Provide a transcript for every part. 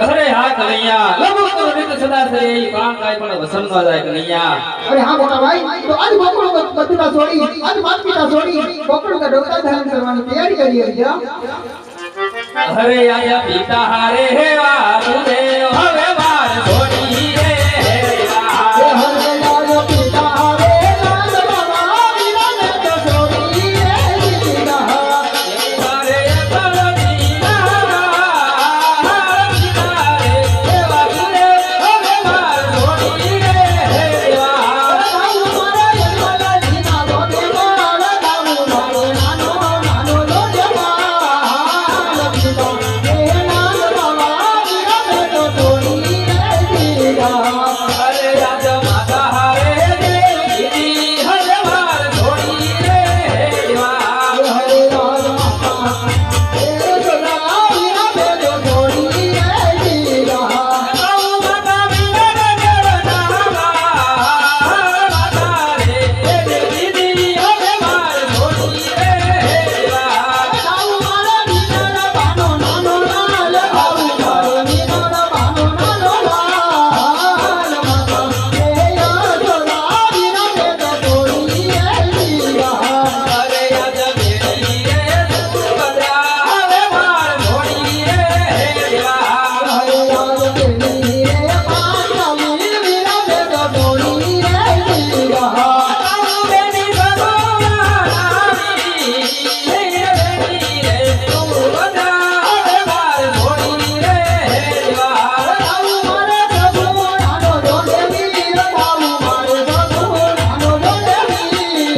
અરે હા કનૈયા લગો તો રીત સદા છે એ કામ કાય પણ વસન ન જાય કનૈયા. અરે હા મોટા ભાઈ તો આજ બકડો બકડા છોડી આજ માત પિતા છોડી બકડો કા ડોકા ધારણ કરવાની તૈયારી કરી રહ્યા અરે આયા પિતા હારે હે વારું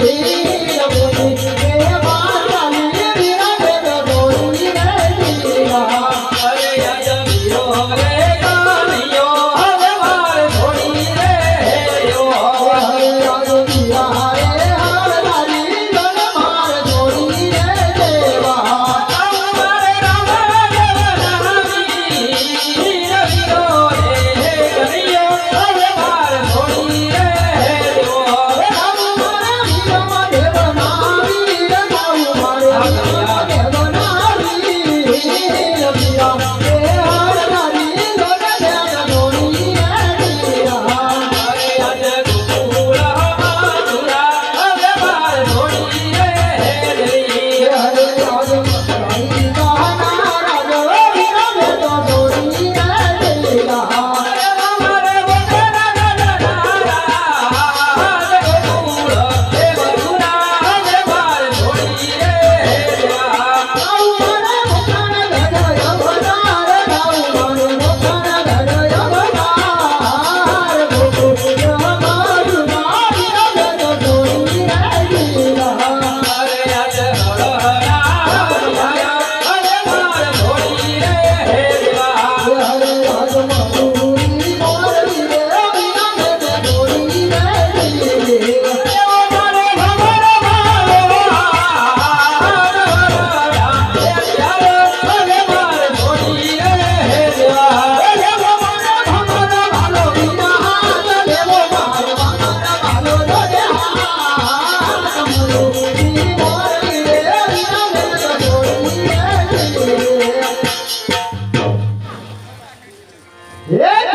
Baby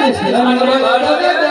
છે.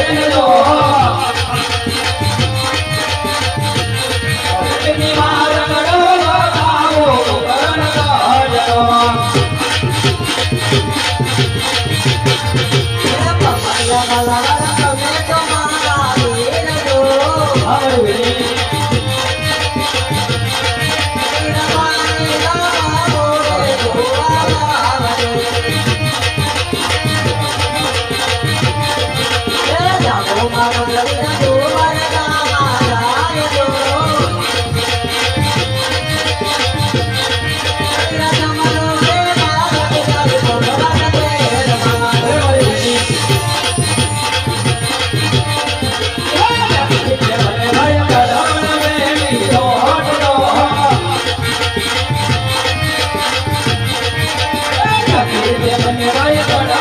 देव मेरा ये बड़ा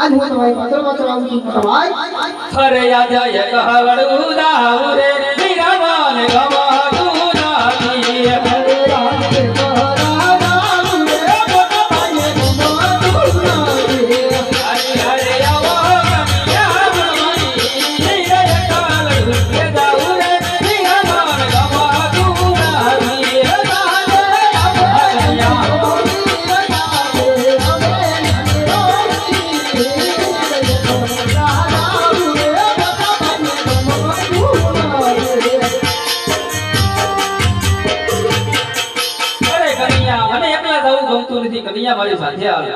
આજ હું તમારી પાછળ પાછળ આવું છું. તમારી ફરયા જય કહવડ ઉદાહુરે 漂亮